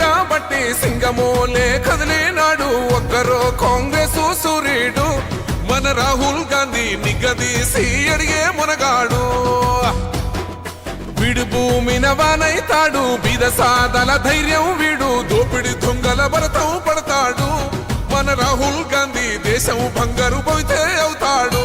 కాబట్టి సింగమో బట్టి సింగమోలే కదిలేనాడు ఒక్కరో కాంగ్రెస్ సూర్యుడు మన రాహుల్ గాంధీ నిగదీసి అడిగే మునగాడు. వీడు భూమిన వానైతాడు. బీద సాదల ధైర్యం వీడు. దోపిడి దొంగల భరతం పడతాడు. మన రాహుల్ గాంధీ దేశం బంగారు పోతే అవుతాడు.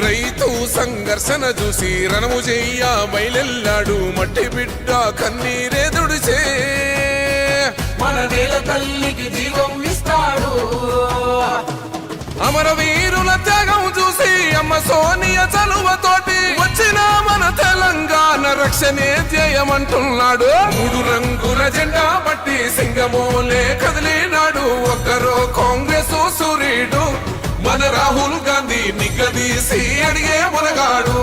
రైతు సంఘర్షణ చూసి రణము చెయ్య బయలెల్లాడు మట్టి బిడ్డ కన్నీరే దుడిచే మన నేల తల్లికి జీవం ఇస్తాడు. అమరవీరుల త్యాగం చూసి అమ్మ సోనియ చలువతోటి వచ్చిన మన తెలంగాణ రక్షణే ధ్యేయమంటున్నాడు. మూడు రంగుల జెండా బట్టి సింగమోలే కదిలినాడు. ఒక్కరో కాంగ్రెస్ సూర్యుడు మన రాహుల్ గాంధీ నిగదీసి అడిగే మునగాడు.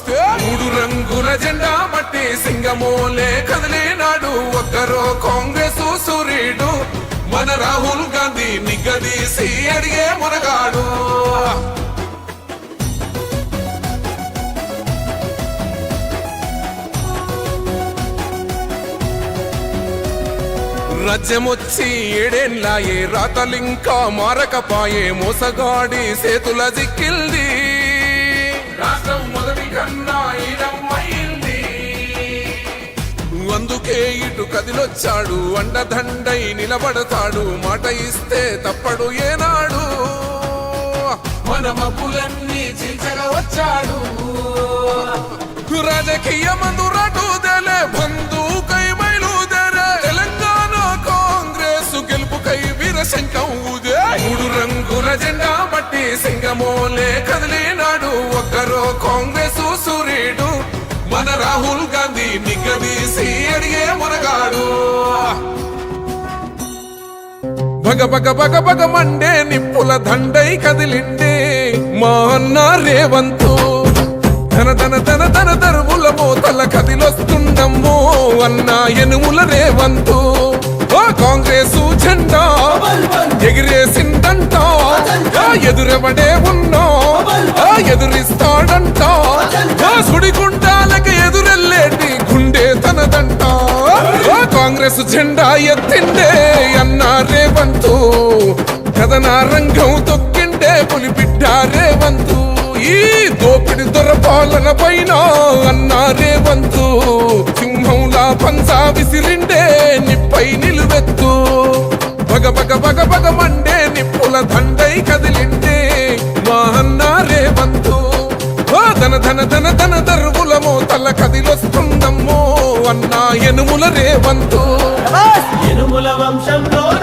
కొడదాం మూడు రంగుల జెండా మట్టి సింగమోలే కదిలేనాడు ఒక్కరో కాంగ్రెస్ సూర్యుడు మన రాహుల్ గాంధీ నిగదీసి అడిగే మునగాడు. రాజ్యమొచ్చి ఏడేళ్ళాయే రాతలింకా మారకపాయే మోసగాడి సేతుల జిక్కిల్ది. రాష్ట్రం అందుకే ఇటు కదిలొచ్చాడు అండదండై నిలబడతాడు మాట ఇస్తే తప్పడు ఏనాడు. మన మబ్బులన్నీ చీల్చగా వచ్చాడు. రాజకీయ మందురాటు దేలే బంధుకై బయలుదేరే తెలంగాణ కాంగ్రెస్ గెలుపుకై వీరశంకం ఊదే. మూడు రంగుల జెండా సింగమోలే కదిలినాడు ఒక్కరో కాంగ్రెస్ సూర్యుడు మన రాహుల్ గాంధీ నిగ్గదీసి అడిగే మునగాడు. భగ భగ భగ భగ మండే నిప్పుల దండై కదిలిండే మా అన్న రేవంతు. ధన ధన ధన ధన దరువుల మోతల కదిలొస్తుండమ్మో అన్న ఎనుముల రేవంతు. ఓ కాంగ్రెసు జెండా ఎగిరేసిందంట. ఎదురెవడే ఉన్నా? ఎదురిస్తాడంట? సుడిగుండాలకు ఎదురెళ్ళేటి ఎదురెల్లేటి గుండె తనదంట? కాంగ్రెస్ జెండా ఎత్తిండే అన్నా రేవంతు కథన రంగం తొక్కిండే పులిబిడ్డ రేవంతు ఈ దోపిడి దొరపాలన పైన అన్నా రేవంతు సింహంలా పంచా విసిరిండే నిప్పై నిలువెత్తు. బగ బగ బగ పగ మండే నిప్పుల దండై కదిలింటే మా అన్న రేవంతు ధన ధన ధన ధన దరువుల మోతల కదిలొస్తుందమ్మో అన్నా ఎనుముల రేవంతు. ఎనుముల వంశంలోన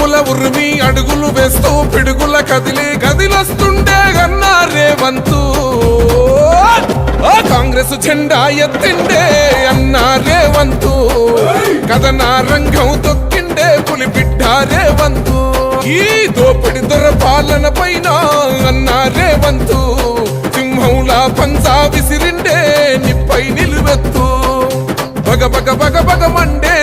ఉరిమి అడుగులు వేస్తూ పిడుగుల కదిలి గదిలొస్తుండే గన్నా రేవంతు. కాంగ్రెస్ జెండా ఎత్తిండే అన్నా రేవంతు. కథనా రంగం తొక్కిండే పులి బిడ్డ రేవంతు. ఈ దోపిడి దొర పాలన పైన అన్నా రేవంతు. సింహంలా పంచా విసిరిండే నిప్పై నిలువెత్తు. బగ బగ బగ బగ మండే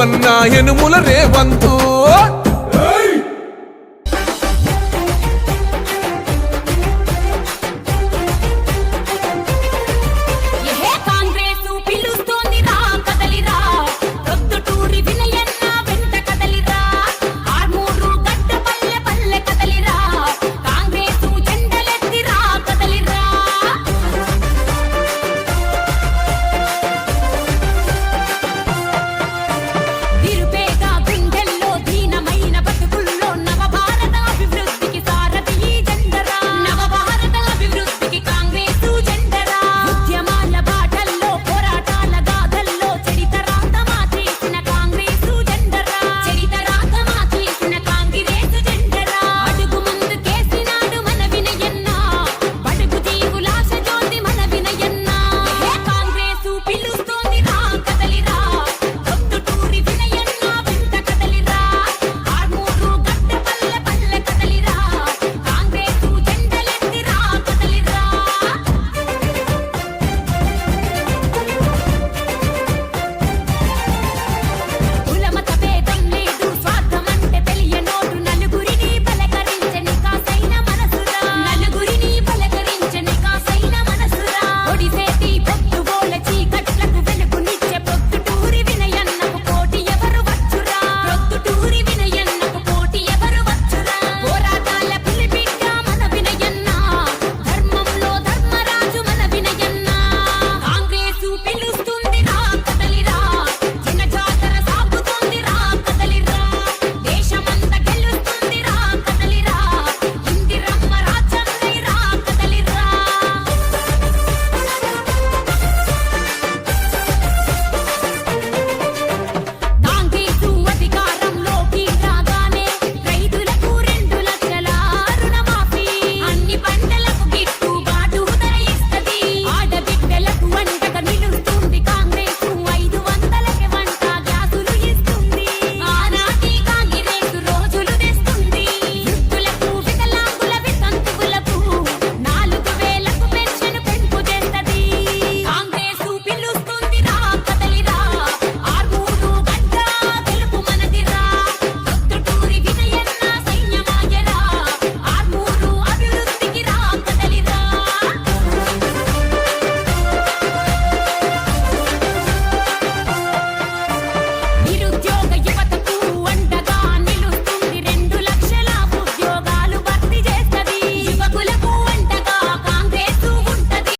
అన్నా ఎనుముల రేవంతు.